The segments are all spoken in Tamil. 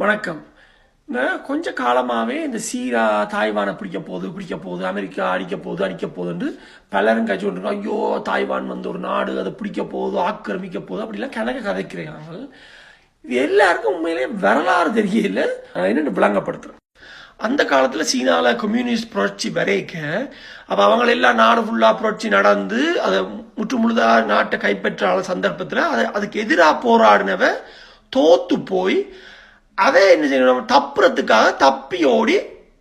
வணக்கம். நான் கொஞ்ச காலமாகவே இந்த சீரா தாய்வானை பிடிக்க போகுது பிடிக்க போகுது அமெரிக்கா அடிக்க போகுது அடிக்க போகுதுன்னு பலரும் கட்சி கொண்டு ஐயோ தாய்வான் வந்து ஒரு நாடு அதை பிடிக்க போகுது ஆக்கிரமிக்க போகுது அப்படிலாம் கணக்கு கதைக்கிறாங்க இது எல்லாருக்கும் உண்மையிலேயே வரலாறு தெரியல. என்னென்னு விளங்கப்படுத்துகிறேன் அந்த காலத்தில் சீனாவில் கம்யூனிஸ்ட் புரட்சி வரைக்க அப்போ அவங்க எல்லாம் நாடு ஃபுல்லாக புரட்சி நடந்து அதை முற்று முழுதாக நாட்டை கைப்பற்ற சந்தர்ப்பத்தில் அதை அதுக்கு எதிராக போராடினவ தோத்து போய் அதை என்ன செய்யணும்? தப்புறதுக்காக தப்பி ஓடி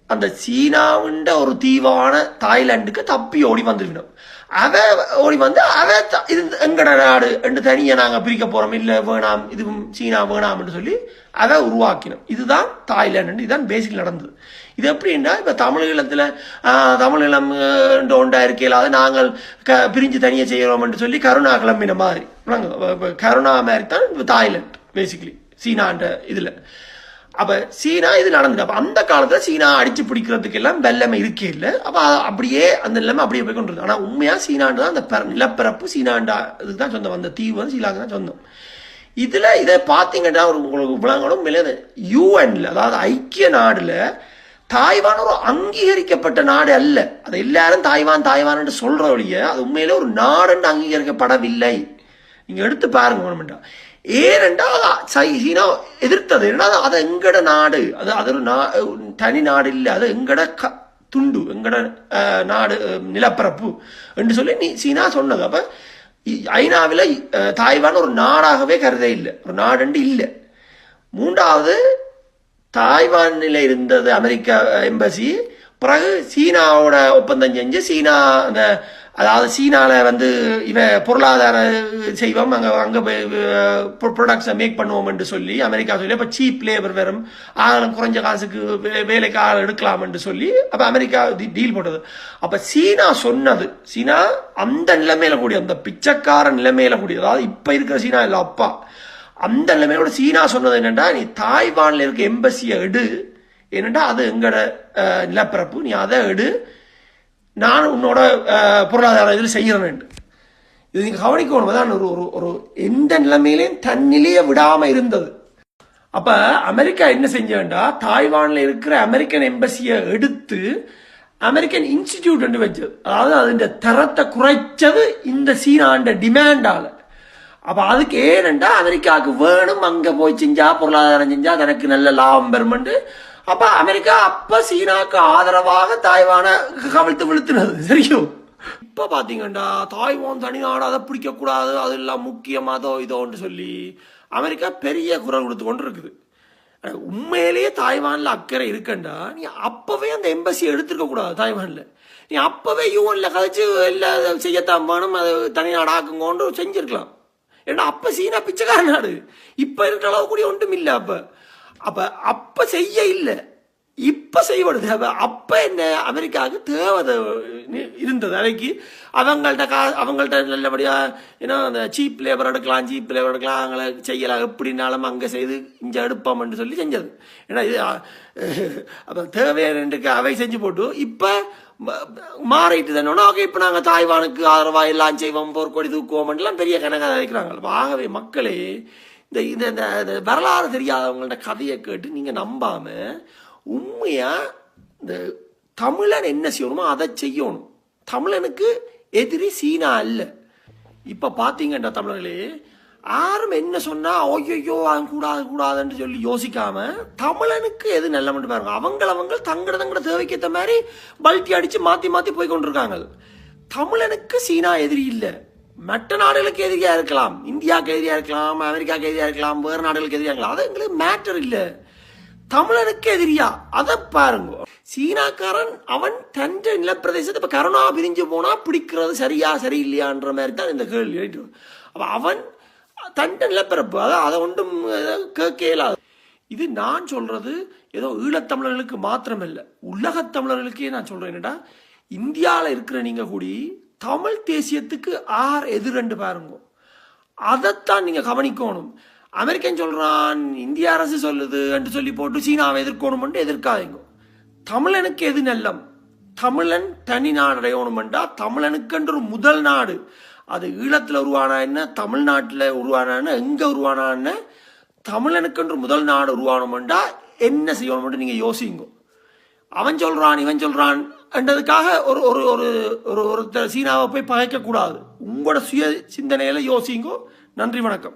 அந்த சீனாவுண்ட ஒரு தீவான தாய்லாண்டுக்கு தப்பி ஓடி வந்துருக்கணும். அவ ஓடி வந்து அவ த- இது எங்கட நாடு? என்று தனியை நாங்கள் பிரிக்க போறோம். இல்லை வேணாம் இது சீனா வேணாம்னு சொல்லி அதை உருவாக்கினோம். இதுதான் தாய்லாண்டு இதுதான் பேசிக் நடந்தது. இது எப்படின்னா இப்போ தமிழீழத்தில் ஆஹ், தமிழீழம் ஆஹ், ஒன்றா இருக்கையில் அதை நாங்கள் க பிரிஞ்சு தனியை செய்கிறோம் என்று சொல்லி கருணா கிளம்பின மாதிரி. கருணா மாதிரி தான் இப்ப தாய்லாந்து பேசிக்கலி சீனான்ற இதில். அப்போ சீனா இது நடந்தது அப்போ அந்த காலத்தில் சீனா அடிச்சு பிடிக்கிறதுக்கு எல்லாம் வெள்ளமை இருக்கே இல்லை. அப்போ அப்படியே அந்த நிலைமை அப்படியே போய் கொண்டு ஆனால் உண்மையாக சீனாண்டு தான் அந்த நிலப்பரப்பு சீனாண்டா இதுக்கு தான் சொந்தம். அந்த தீவு வந்து சீனாக்கு தான் சொந்தம். இதில் இதை பார்த்தீங்கன்னா ஒரு உங்களுக்கு விளங்கணும். மேலே யூஎன்ல அதாவது ஐக்கிய நாடில் தாய்வான் ஒரு அங்கீகரிக்கப்பட்ட நாடு அல்ல. அது எல்லாரும் தாய்வான் தாய்வான் என்று சொல்ற அது உண்மையிலே ஒரு நாடுன்னு அங்கீகரிக்கப்படவில்லை. நீங்கள் எடுத்து பாருங்க கவர்மெண்டா ஏனென்றால் அது சை- சீனா எதிர்த்தது ஏன்னா அது- எங்கட நாடு அது அது ஒரு நா தனி நாடு இல்லை அது எங்கட க துண்டு எங்கட நாடு நிலப்பரப்பு என்று சொல்லி நீ சீனா சொன்னது. அப்போ ஐநாவில் தாய்வான் ஒரு நாடாகவே கருதே இல்லை ஒரு நாடுண்டு இல்லை. மூன்றாவது தாய்வானில் இருந்தது அமெரிக்கா எம்பசி பிறகு சீனாவோட ஒப்பந்தம் செஞ்சு சீனா அந்த அதாவது சீனாவில் வந்து இவன் பொருளாதார செய்வோம். அங்கே அங்கே ப்ரொடக்ட்ஸை மேக் பண்ணுவோம் என்று சொல்லி அமெரிக்கா சொல்லி அப்போ சீப் லேபர் வரும் ஆளும் குறைஞ்ச காசுக்கு வே- வேலைக்கு ஆள் எடுக்கலாம் என்று சொல்லி அப்போ அமெரிக்கா டீல் போட்டது. அப்போ சீனா சொன்னது சீனா அந்த நிலைமையில கூடிய அந்த பிச்சைக்கார நிலைமையில கூடிய அதாவது இப்போ இருக்கிற சீனா இல்லை அப்பா. அந்த நிலைமையோட சீனா சொன்னது என்னென்னா நீ தாய்வானில் இருக்க எம்பசியை எடு. என்னென்னா அது எங்களோட நிலப்பரப்பு. நீ அதை எடு. நான் உன்னோட பொருளாதார இதில் செய்கிறேன் இது நீங்கள் கவனிக்கணும். தான் ஒரு ஒரு ஒரு எந்த நிலைமையிலையும் தன்னிலையை விடாமல் இருந்தது. அப்போ அமெரிக்கா என்ன செஞ்சேன்டா? தாய்வானில் இருக்கிற அமெரிக்கன் எம்பசியை எடுத்து அமெரிக்கன் இன்ஸ்டிடியூட் என்று வச்சது. அதாவது அதிന്റെ தரத்தை குறைச்சது இந்த சீனாண்ட டிமாண்டால். அப்போ அதுக்கு ஏனெண்டா அமெரிக்காவுக்கு வேணும் அங்கே போய் செஞ்சா பொருளாதாரம் செஞ்சா தனக்கு நல்ல லாபம் பெருமெண்டு அப்ப அமெரிக்கா அப்ப சீனாக்கு ஆதரவாக தாய்வான கவிழ்த்து விழுத்துனது. சரியோ? இப்ப பாத்தீங்கடா தாய்வான் தனி நாடு அதை பிடிக்க கூடாது அது எல்லாம் முக்கியம் அதோ இதோன்னு சொல்லி அமெரிக்கா பெரிய குரல் கொடுத்து கொண்டு இருக்குது உண்மையிலேயே தாய்வான்ல அக்கறை இருக்கண்டா? நீ அப்பவே அந்த எம்பசி எடுத்துருக்க கூடாது தாய்வான்ல. நீ அப்பவே யூஎன்ல கதைச்சு எல்லாம் செய்யத்தான் வேணும் அதை தனிநாடு ஆக்குங்கோன்னு செஞ்சிருக்கலாம். ஏன்னா அப்ப சீனா பிச்சைக்கார நாடு. இப்ப இருக்கிற அளவு கூடிய ஒன்றும் இல்லை அப்போ. அப்ப அப்ப செய்ய இல்லை. இப்ப செய்வது. தேவை அப்ப என்ன அமெரிக்காவுக்கு தேவை இருந்தது. அன்னைக்கு அவங்கள்ட்ட கா அவங்கள்ட்ட நல்லபடியா ஏன்னா அந்த சீப் லேபர் எடுக்கலாம் சீப் லேபர் எடுக்கலாம். அவங்கள செய்யலாம். எப்படினாலும் அங்க செய்து இங்க எடுப்போம்னு சொல்லி செஞ்சது. ஏன்னா இது அஹ், அப்ப தேவையானதுக்கு அவை செஞ்சு போட்டு இப்ப மாறிட்டு தானே ஓகே இப்போ நாங்கள் தாய்வானுக்கு ஆதரவாக எல்லாம் செய்வோம் போர்க்கொடி தூக்குவோம்லாம் பெரிய கணக்காக நினைக்கிறாங்க ஆகவே மக்களே இந்த இந்த இந்த- வரலாறு தெரியாதவங்கள்ட்ட கதையை கேட்டு நீங்கள் நம்பாமல் உண்மையாக இந்த தமிழன் என்ன செய்யணுமோ அதை செய்யணும். தமிழனுக்கு எதிரி சீனா அல்ல. இப்போ பாத்தீங்கன்ற தமிழர்களே யாரும் என்ன சொன்னால் ஐயோ அவன் கூடாது கூடாதுன்னு சொல்லி யோசிக்காம தமிழனுக்கு எது நல்ல மட்டும் பாருங்க. அவங்கள அவங்க தங்கட தங்கட தேவைக்கேற்ற மாதிரி பல்ட்டி அடித்து மாற்றி மாற்றி போய் கொண்டிருக்காங்க. தமிழனுக்கு சீனா எதிரி இல்லை. மற்ற நாடுகளுக்கு எதிரியா இருக்கலாம். இந்தியாவுக்கு எதிரியா இருக்கலாம் அமெரிக்காவுக்கு எதிரியா இருக்கலாம் வேறு நாடுகளுக்கு எதிரியா இருக்கலாம். அது எங்களுக்கு மேட்டர் இல்லை. தமிழனுக்கு எதிரியா? அதை பாருங்க. சீனாக்காரன் அவன் தன் நிலப்பிரதேசத்தை இப்ப கருணா பிரிஞ்சு போனா பிடிக்கிறது சரியா சரியில்லையான்ற மாதிரி தான் இந்த கேள்வி ரைட்டு அவன் தண்ட நிலப்பரப்பு அதை அதை ஒன்றும் கேட்க இயலாது இது நான் சொல்றது ஏதோ ஈழத்தமிழர்களுக்கு மாத்திரமல்ல. உலகத் உலகத்தமிழர்களுக்கே நான் சொல்றேன் என்னடா இந்தியாவில் இருக்கிற நீங்க கூடி தமிழ் தேசியத்துக்கு ஆர் எதிரெண்டு பாருங்க. அதைத்தான் நீங்கள் கவனிக்கணும். அமெரிக்கன் சொல்கிறான் இந்திய அரசு சொல்லுது என்று சொல்லி போட்டு சீனாவை எதிர்க்கணும் எதிர்க்காதீங்க. தமிழனுக்கு எது நல்லம்? தமிழன் தனி நாடு அடையணுமெண்டா? தமிழனுக்கென்று ஒரு முதல் நாடு. அது ஈழத்தில் உருவானா என்ன? தமிழ்நாட்டில் உருவானா என்ன? உருவானா என்ன? தமிழனுக்கென்று முதல் நாடு உருவானோம்டா என்ன செய்யணும்னு நீங்கள் யோசிங்க. அவன் சொல்கிறான் இவன் சொல்கிறான் என்றதுக்காக ஒரு ஒரு ஒரு ஒரு ஒருத்தர் சீனாவை போய் பகைக்க கூடாது உங்களோட சுய சிந்தனையில் யோசிங்கோ. நன்றி வணக்கம்.